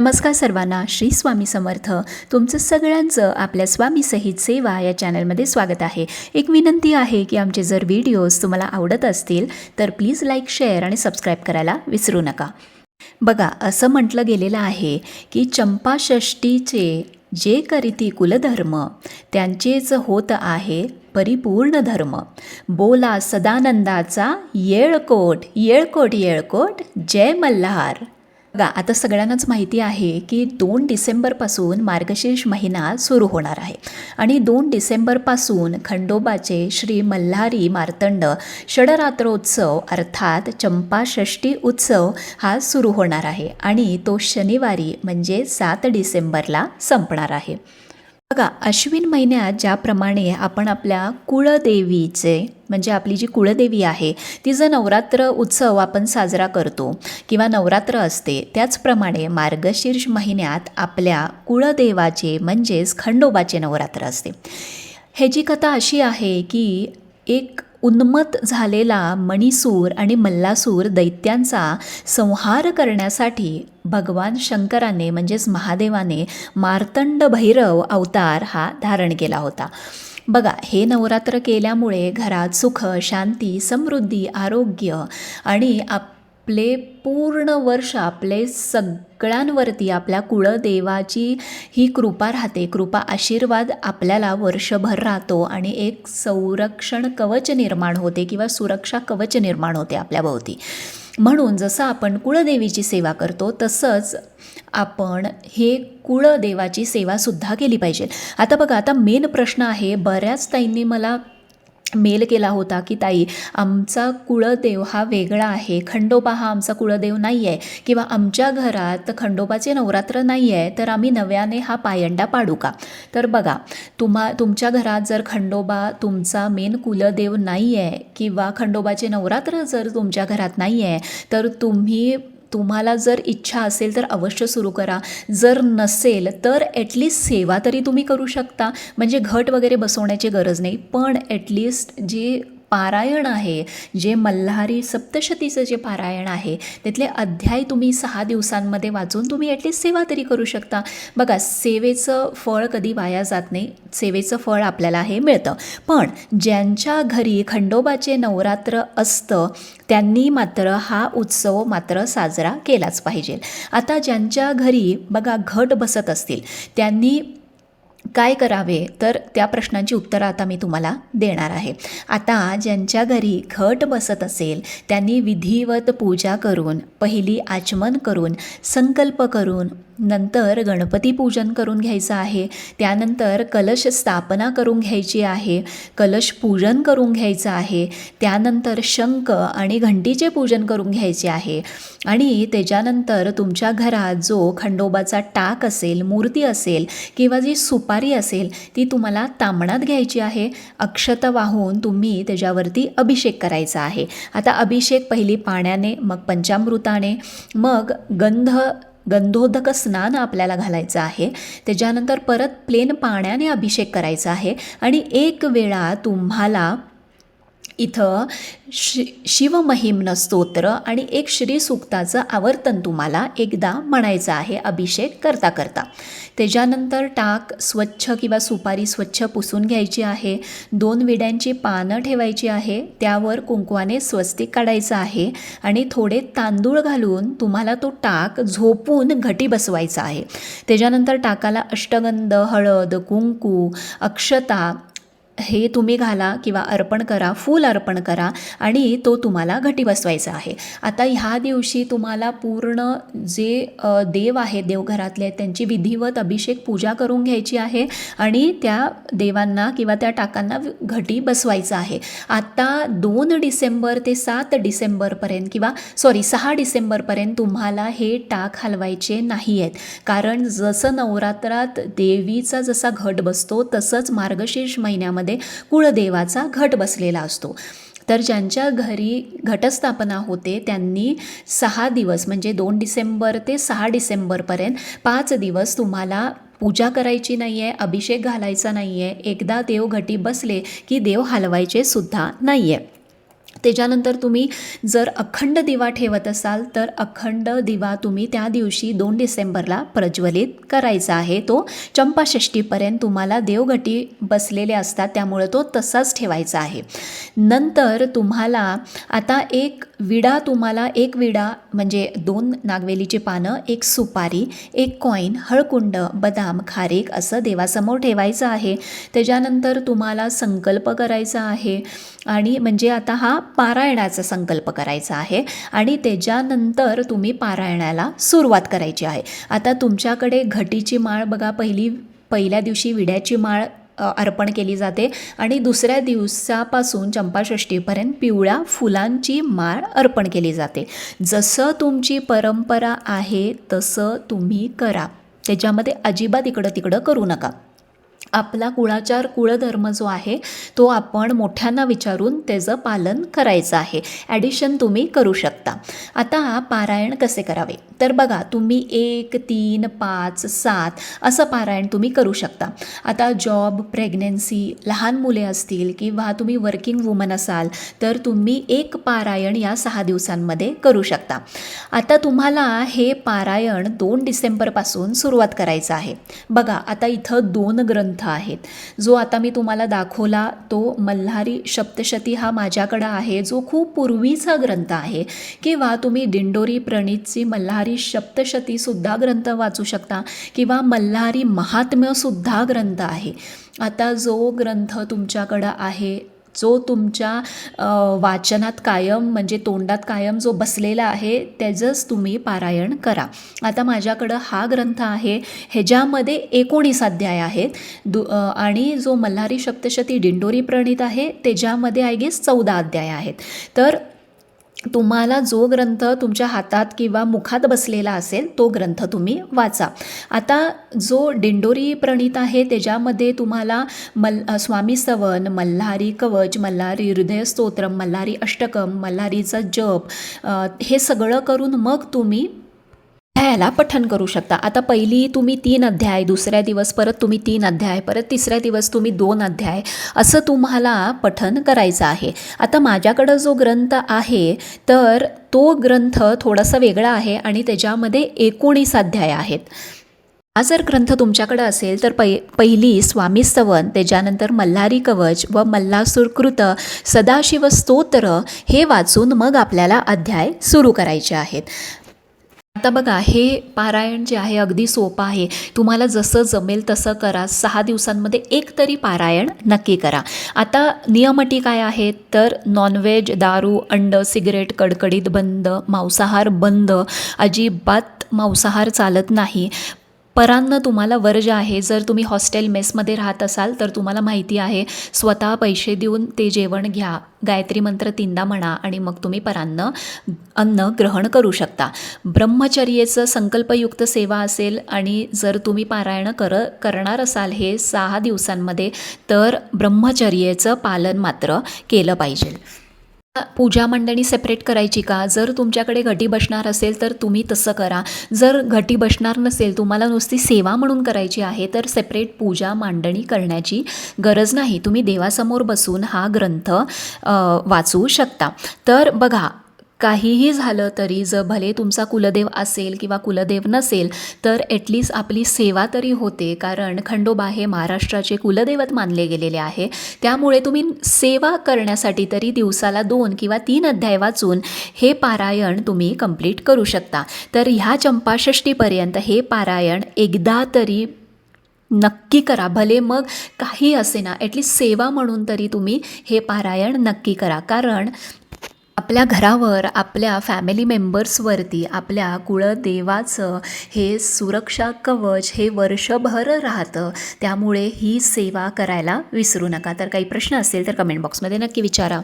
नमस्कार सर्वांना श्री स्वामी समर्थ. तुमचं सगळ्यांचं आपल्या स्वामी सहित सेवा या चॅनलमध्ये स्वागत आहे. एक विनंती आहे की आमचे जर व्हिडिओज तुम्हाला आवडत असतील तर प्लीज लाईक शेअर आणि सबस्क्राईब करायला विसरू नका. बघा असं म्हटलं गेलेलं आहे की चंपाषष्टीचे जे करीती कुलधर्म त्यांचेच होत आहे परिपूर्ण धर्म. बोला सदानंदाचा येळकोट येळकोट येळकोट जय मल्हार. बघा आता सगळ्यांनाच माहिती आहे की दोन डिसेंबरपासून मार्गशीर्ष महिना सुरू होणार आहे. आणि दोन डिसेंबरपासून खंडोबाचे श्री मल्हारी मार्तंड षडरात्रोत्सव अर्थात चंपाषष्टी उत्सव हा सुरू होणार आहे. आणि तो शनिवारी म्हणजे सात डिसेंबरला संपणार आहे. बघा अश्विन महिन्यात ज्याप्रमाणे आपण आपल्या कुळदेवीचे म्हणजे आपली जी कुळदेवी आहे तिचं नवरात्र उत्सव आपण साजरा करतो किंवा नवरात्र असते त्याचप्रमाणे मार्गशीर्ष महिन्यात आपल्या कुळदेवाचे म्हणजेच खंडोबाचे नवरात्र असते. ह्याची कथा अशी आहे की एक उन्मत झालेला मणिसूर आणि मल्लासूर दैत्यांचा संहार करण्यासाठी भगवान शंकराने म्हणजेच महादेवाने मार्तंड भैरव अवतार हा धारण केला होता. बघा हे नवरात्र केल्यामुळे घरात सुख शांती समृद्धी आरोग्य आणि आप आपले पूर्ण वर्ष आपले सगळ्यांवरती आपल्या कुळदेवाची ही कृपा राहते. कृपा आशीर्वाद आपल्याला वर्षभर राहतो आणि एक संरक्षण कवच निर्माण होते किंवा सुरक्षा कवच निर्माण होते आपल्याभोवती म्हणून जसं आपण कुळदेवीची सेवा करतो तसंच आपण हे कुळदेवाची सेवासुद्धा केली पाहिजे. आता बघा आता मेन प्रश्न आहे बऱ्याच ताईंनी मला मेल केला होता की ताई आमचा कुळदेव हा वेगळा आहे. खंडोबा हा आमचा कुळदेव नाही आहे किंवा आमच्या घरात खंडोबाचे नवरात्र नाही आहे तर आम्ही नव्याने हा पायंडा पाडू का? तर बघा तुम्हा तुमच्या घरात जर खंडोबा तुमचा मेन कुलदेव नाही आहे किंवा खंडोबाचे नवरात्र जर तुमच्या घरात नाही आहे तर तुम्ही तुम्हाला जर इच्छा असेल तर अवश्य सुरू करा. जर नसेल तर ॲटलिस्ट सेवा तरी तुम्ही करू शकता. म्हणजे घट वगैरे बसवण्याची गरज नाही. पण ॲटलिस्ट जी पारायण आहे जे मल्हारी सप्तशतीचं जे पारायण आहे त्यातले अध्याय तुम्ही सहा दिवसांमध्ये वाचून तुम्ही ॲटलिस्ट सेवा तरी करू शकता. बघा सेवेचं फळ कधी वाया जात नाही सेवेचं फळ आपल्याला हे मिळतं. पण ज्यांच्या घरी खंडोबाचे नवरात्र असतं त्यांनी मात्र हा उत्सव मात्र साजरा केलाच पाहिजे. आता ज्यांच्या घरी बघा घट बसत असतील त्यांनी काय करावे तर त्या प्रश्नांची उत्तरं आता मी तुम्हाला देणार आहे. आता ज्यांच्या घरी घट बसत असेल त्यांनी विधिवत पूजा करून पहिली आचमन करून संकल्प करून नंतर गणपती पूजन करून घ्यायचं आहे त्यानंतर कलश स्थापना करून घ्यायची आहे कलश पूजन करून घ्यायचं आहे त्यानंतर शंख आणि घंटीचे पूजन करून घ्यायचे आहे आणि त्याच्यानंतर तुमच्या घरात जो खंडोबाचा टाक असेल मूर्ती असेल किंवा जी सुपा सुपारी असेल ती तुम्हाला तांबणात घ्यायची आहे. अक्षत वाहून तुम्ही त्याच्यावरती अभिषेक करायचा आहे. आता अभिषेक पहिली पाण्याने मग पंचामृताने मग गंध गंधोदक स्नान आपल्याला घालायचं आहे. त्याच्यानंतर परत प्लेन पाण्याने अभिषेक करायचा आहे. आणि एक वेळा तुम्हाला इथं शि शिवमहिम्न स्तोत्र आणि एक श्रीसूक्ताचं आवर्तन तुम्हाला एकदा म्हणायचं आहे अभिषेक करता करता. त्याच्यानंतर टाक स्वच्छ किंवा सुपारी स्वच्छ पुसून घ्यायची आहे दोन विड्यांची पानं ठेवायची आहे त्यावर कुंकवाने स्वस्तिक काढायचं आहे आणि थोडे तांदूळ घालून तुम्हाला तो टाक झोपून घटी बसवायचा आहे. त्याच्यानंतर टाकाला अष्टगंध हळद कुंकू अक्षता हे तुम्ही घाला किंवा अर्पण करा फूल अर्पण करा आणि तो तुम्हाला घटी बसवायचा आहे. आता ह्या दिवशी तुम्हाला पूर्ण जे देव आहेत देवघरातले त्यांची विधिवत अभिषेक पूजा करून घ्यायची आहे आणि त्या देवांना किंवा त्या टाकांना घटी बसवायचं आहे. आता दोन डिसेंबर ते सात डिसेंबरपर्यंत किंवा सॉरी सहा डिसेंबरपर्यंत तुम्हाला हे टाक हलवायचे नाही आहेत कारण जसं नवरात्रात देवीचा जसा घट बसतो तसंच मार्गशीर्ष महिन्यामध्ये कुळदेवाचा घट बसलेला असतो. तर ज्यांच्या घरी घटस्थापना होते त्यांनी सहा दिवस म्हणजे दोन डिसेंबर ते सहा डिसेंबरपर्यंत पाच दिवस तुम्हाला पूजा करायची नाही आहे अभिषेक घालायचा नाही आहे एकदा देव घटी बसले की देव हलवायचे सुद्धा नाही आहे त्याच्यानंतर तुम्ही जर अखंड दिवा ठेवत असाल तर अखंड दिवा तुम्ही त्या दिवशी दोन डिसेंबरला प्रज्वलित करायचा आहे. तो चंपाषष्टीपर्यंत तुम्हाला देवघटी बसलेले असतात त्यामुळे तो तसाच ठेवायचा आहे. नंतर तुम्हाला आता एक विडा तुम्हाला एक विडा म्हणजे दोन नागवेलीची पानं एक सुपारी एक कॉईन हळकुंड बदाम खारीक असं देवासमोर ठेवायचं आहे. त्याच्यानंतर तुम्हाला संकल्प करायचा आहे. आणि म्हणजे आता हा पारायणाचा संकल्प करायचा आहे आणि त्याच्यानंतर तुम्ही पारायणाला सुरुवात करायची आहे. आता तुमच्याकडे घटीची माळ बघा पहिली पहिल्या दिवशी विड्याची माळ अर्पण केली जाते आणि दुसऱ्या दिवसापासून चंपाषष्टीपर्यंत पिवळ्या फुलांची माळ अर्पण केली जाते. जसं तुमची परंपरा आहे तसं तुम्ही करा. त्याच्यामध्ये अजिबात इकडं तिकडं करू नका. आपला कुळाचार कुळधर्म जो आहे तो आपण मोठ्यांना विचारून त्याचं पालन करायचं आहे. ॲडिशन तुम्ही करू शकता. आता पारायण कसे करावे? तर बघा तुम्ही एक तीन पाच सात असं पारायण तुम्ही करू शकता. आता जॉब प्रेग्नेन्सी लहान मुले असतील किंवा तुम्ही वर्किंग वुमन असाल तर तुम्ही एक पारायण या सहा दिवसांमध्ये करू शकता. आता तुम्हाला हे पारायण दोन डिसेंबरपासून सुरुवात करायचं आहे. बघा आता इथं दोन ग्रंथ आहेत. जो आता मी तुम्हाला दाखवला तो मल्हारी सप्तशती हा माझ्याकडं आहे. जो खूप पूर्वीचा ग्रंथ आहे. किंवा तुम्ही दिंडोरी प्रणीतची मल्हारी सप्तशतीसुद्धा ग्रंथ वाचू शकता. किंवा मल्हारी महात्म्यसुद्धा ग्रंथ आहे. आता जो ग्रंथ तुमच्याकडं आहे जो तुमच्या वाचनात कायम म्हणजे तोंडात कायम जो बसलेला आहे त्याचंच तुम्ही पारायण करा. आता माझ्याकडं हा ग्रंथ आहे ह्याच्यामध्ये एकोणीस अध्याय आहेत. दु आणि जो मल्हारी सप्तशती दिंडोरी प्रणीत आहे त्याच्यामध्ये आय गेस चौदा अध्याय आहेत. तर तुम्हाला जो ग्रंथ तुमच्या हातात किंवा मुखात बसलेला असेल तो ग्रंथ तुम्ही वाचा. आता जो दिंडोरी प्रणीत आहे त्याच्यामध्ये तुम्हाला मल स्वामी सवन मल्हारी कवच मल्हारी हृदयस्तोत्रम मल्हारी अष्टकम मल्हारीचा जप हे सगळं करून मग तुम्ही ह्याला पठन करू शकता. आता पहिली तुम्ही तीन अध्याय दुसऱ्या दिवस परत तुम्ही तीन अध्याय परत तिसऱ्या दिवस तुम्ही दोन अध्याय असं तुम्हाला पठन करायचं आहे. आता माझ्याकडं जो ग्रंथ आहे तर तो ग्रंथ थोडासा वेगळा आहे आणि त्याच्यामध्ये एकोणीस अध्याय आहेत. हा जर ग्रंथ तुमच्याकडं असेल तर पै पहिली स्वामी स्तवन त्याच्यानंतर मल्हारी कवच व मल्लासुरकृत सदाशिव स्तोत्र हे वाचून मग आपल्याला अध्याय सुरू करायचे आहेत. आता बघा हे पारायण जे आहे अगदी सोपं आहे. तुम्हाला जसं जमेल तसं करा. सहा दिवसांमध्ये एक तरी पारायण नक्की करा. आता नियमटी काय आहेत? तर नॉनव्हेज दारू अंड सिगरेट कडकडीत बंद मांसाहार बंद. अजिबात मांसाहार चालत नाही. परान्न तुम्हाला वर्ज आहे जर तुम्ही हॉस्टेल मेसमध्ये राहत असाल तर तुम्हाला माहिती आहे स्वतः पैसे देऊन ते जेवण घ्या. गायत्री मंत्र तीनदा म्हणा आणि मग तुम्ही परान्न अन्न ग्रहण करू शकता. ब्रह्मचर्येचं संकल्पयुक्त सेवा असेल आणि जर तुम्ही पारायण कर करणार असाल हे सहा दिवसांमध्ये तर ब्रह्मचर्येचं पालन मात्र केलं पाहिजे. पूजा मांडणी सेपरेट करायची का? जर तुमच्याकडे घटी बसणार असेल तर तुम्ही तसं करा. जर घटी बसणार नसेल तुम्हाला नुसती सेवा म्हणून करायची आहे तर सेपरेट पूजा मांडणी करण्याची गरज नाही. तुम्ही देवासमोर बसून हा ग्रंथ वाचू शकता. तर बघा काहीही झालं तरी जर भले तुमचा कुलदेव असेल किंवा कुलदेव नसेल तर ॲटलिस्ट आपली सेवा तरी होते. कारण खंडोबा हे महाराष्ट्राचे कुलदैवत मानले गेलेले आहे. त्यामुळे तुम्ही सेवा करण्यासाठी तरी दिवसाला दोन किंवा तीन अध्याय वाचून हे पारायण तुम्ही कंप्लीट करू शकता. तर ह्या चंपाषष्टीपर्यंत हे पारायण एकदा तरी नक्की करा. भले मग काही असे ना ॲटलिस्ट सेवा म्हणून तरी तुम्ही हे पारायण नक्की करा. कारण आपल्या घरावर आपल्या फॅमिली मेंबर्सवरती आपल्या कुळदेवाचं हे सुरक्षा कवच हे वर्षभर राहतं. त्यामुळे ही सेवा करायला विसरू नका. तर काही प्रश्न असेल तर कमेंट बॉक्समध्ये नक्की विचारा.